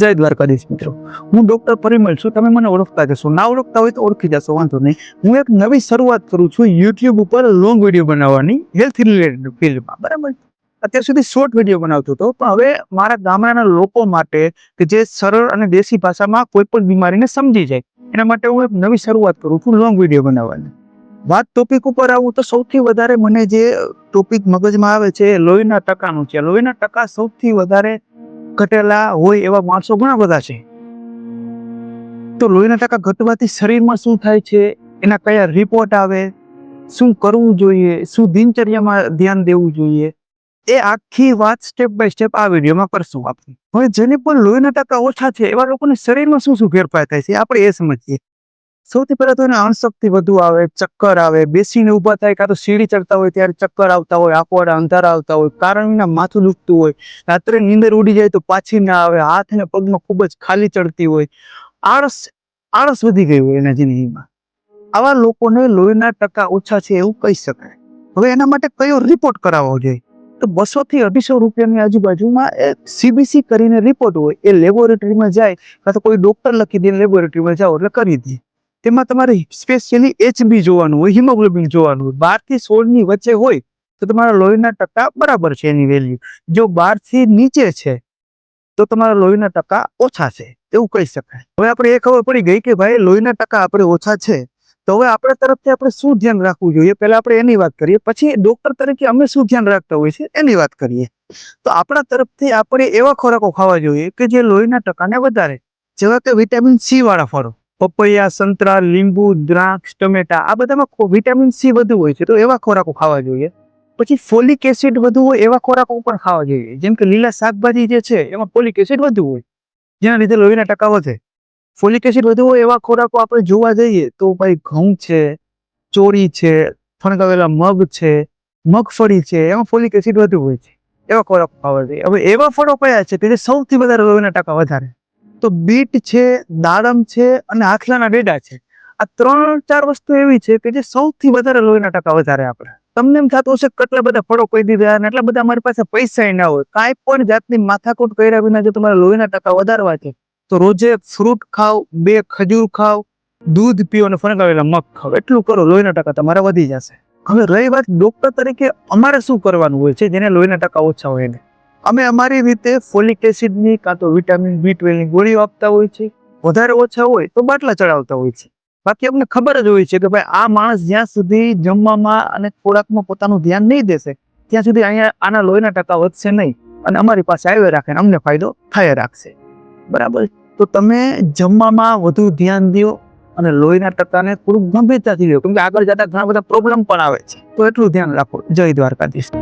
જય દ્વારકાધીશ મિત્રો. હું ડોક્ટર પરિમલ છું. તમે મને ઓળખતા જશો ના ઓળખતા હોય તો ઓળખી જશો. વાંધો નહીં. હું એક નવી શરૂઆત કરું છું યુટ્યુબ ઉપર લોંગ વીડિયો બનાવવાની હેલ્થ રિલેટેડ ફિલ્ડમાં બરાબર? અત્યાર સુધી શોર્ટ વીડિયો બનાવતો હતો. પણ હવે મારા ગામડાના લોકો માટે કે જે સરળ અને દેશી ભાષામાં કોઈ પણ બીમારીને સમજી જાય, એના માટે હું એક નવી શરૂઆત કરું છું લોંગ વીડિયો બનાવવાની. વાત ટોપિક ઉપર આવું તો સૌથી વધારે મને જે ટોપિક મગજમાં આવે છે લોહીના ટકાનું છે. લોહીના ટકા સૌથી વધારે ઘટેલા હોય એવા માણસો ઘણા બધા છે. તો લોહીના ટકા ઘટવાથી શરીરમાં શું થાય છે? એના કયા રિપોર્ટ આવે? શું કરવું જોઈએ? શું દિનચર્યામાં ધ્યાન દેવું જોઈએ? એ આખી વાત સ્ટેપ બાય સ્ટેપ આ વિડીયોમાં કરશું આપણે. હવે જેને પણ લોહીના ટકા ઓછા છે, એવા લોકોને શરીરમાં શું શું ફેરફાર થાય છે આપણે એ સમજીએ. સૌથી પહેલા તો એને અણશક્તિ વધુ આવે ચક્કર આવે, બેસીને ઊભા થાય, કાં તો સીડી ચડતા હોય ત્યારે ચક્કર આવતા હોય, આંખવાડા અંધારા આવતા હોય, કારણ વિના માથું દુખતું હોય. રાત્રે નીંદર ઉડી જાય તો પાછી ના આવે, હાથ અને પગમાં ખૂબ જ ખાલી ચડતી હોય. આળસ આળસ વધી ગઈ હોય એના જિંદગીમાં. આવા લોકોને લોહીના ટકા ઓછા છે એવું કહી શકાય. હવે એના માટે કયો રિપોર્ટ કરાવવો જોઈએ? તો બસો થી અઢીસો રૂપિયાની આજુબાજુમાં એ સીબીસી કરીને રિપોર્ટ હોય, એ લેબોરેટરીમાં જાય, કાં તો કોઈ ડોક્ટર લખી દે લેબોરેટરીમાં જાઓ એટલે કરી દે. તેમાં તમારે સ્પેશિયલી એચબી જોવાનું હોય હિમોગ્લોબિન જોવાનું હોય. બારથી સોળની વચ્ચે હોય, તો તમારા લોહીના ટકા બરાબર છે એની વેલ્યુ જો બારથી નીચે છે, તો તમારા લોહીના ટકા ઓછા છે. એવું કહી શકાય. હવે આપણે એ ખબર પડી ગઈ કે ભાઈ, લોહીના ટકા આપણે ઓછા છે. તો હવે આપણા તરફથી આપણે શું ધ્યાન રાખવું જોઈએ? પહેલા આપણે એની વાત કરીએ. પછી ડોક્ટર તરીકે અમે શું ધ્યાન રાખતા હોઈએ છીએ? એની વાત કરીએ. તો આપણા તરફથી આપણે એવા ખોરાકો ખાવા જોઈએ કે જે લોહીના ટકાને વધારે. જેવા કે વિટામિન સી વાળા ફળો પપૈયા, સંતરા, લીંબુ, દ્રાક્ષ, ટમેટા, આ બધામાં વિટામિન સી વધુ હોય છે. તો એવા ખોરાકો ખાવા જોઈએ. પછી ફોલિક એસિડ વધુ હોય એવા ખોરાકો પણ ખાવા જોઈએ. જેમ કે લીલા શાકભાજી જે છે, એમાં ફોલિક એસિડ વધુ હોય. જેના લીધે લોહીના ટકા વધે ફોલિક એસિડ વધુ હોય એવા ખોરાકો આપણે જોવા જઈએ, તો ભાઈ ઘઉં છે ચોરી છે ફણગાવેલા મગ છે, મગફળી છે, એમાં ફોલિક એસિડ વધુ હોય છે. એવા ખોરાકો ખાવા જોઈએ. હવે એવા ફળો કયા છે કે જે સૌથી વધારે લોહીના ટકા વધારે? તો બીટ છે, દાડમ છે અને આખલાના ડેડા છે. આ ત્રણ ચાર વસ્તુ એવી છે કે જે સૌથી વધારે લોહીના ટકા વધારે આપણે તમને એમ થતું હશે કેટલા બધા ફળો કહી દીધા અને એટલા બધા અમારી પાસે પૈસા ના હોય. કાંઈ પણ જાતની માથાકૂટ કર્યા વિના જો તમારે લોહીના ટકા વધારવા છે, તો રોજે ફ્રૂટ ખાવ બે ખજૂર ખાવ દૂધ પીઓ અને ફણગાવેલા મગ ખાવ એટલું કરો, લોહીના ટકા તમારા વધી જશે. હવે રહી વાત ડોક્ટર તરીકે અમારે શું કરવાનું હોય છે જેને લોહીના ટકા ઓછા હોય એને? અમે અમારી રીતે ફોલિક એસિડની કાં તો વિટામિન બી ટ્વેલ્વની ગોળીઓ આપતા હોય છે. વધારે ઓછા હોય તો બાટલા ચડાવતા હોય છે. બાકી અમને ખબર જ હોય છે કે ભાઈ આ માણસ જ્યાં સુધી જમવામાં અને ખોરાકમાં પોતાનું ધ્યાન નહીં દેશે, ત્યાં સુધી અહીંયા આના લોહીના ટકા વધશે નહીં અને અમારી પાસે આવ્યો રાખે અને અમને ફાયદો થાય રાખશે. બરાબર? તો તમે જમવામાં વધુ ધ્યાન દો અને લોહીના ટકાને થોડુંક ગંભીરતાથી લો. કેમ કે આગળ જતા ઘણા બધા પ્રોબ્લેમ પણ આવે છે. તો એટલું ધ્યાન રાખો. જય દ્વારકાધીશ.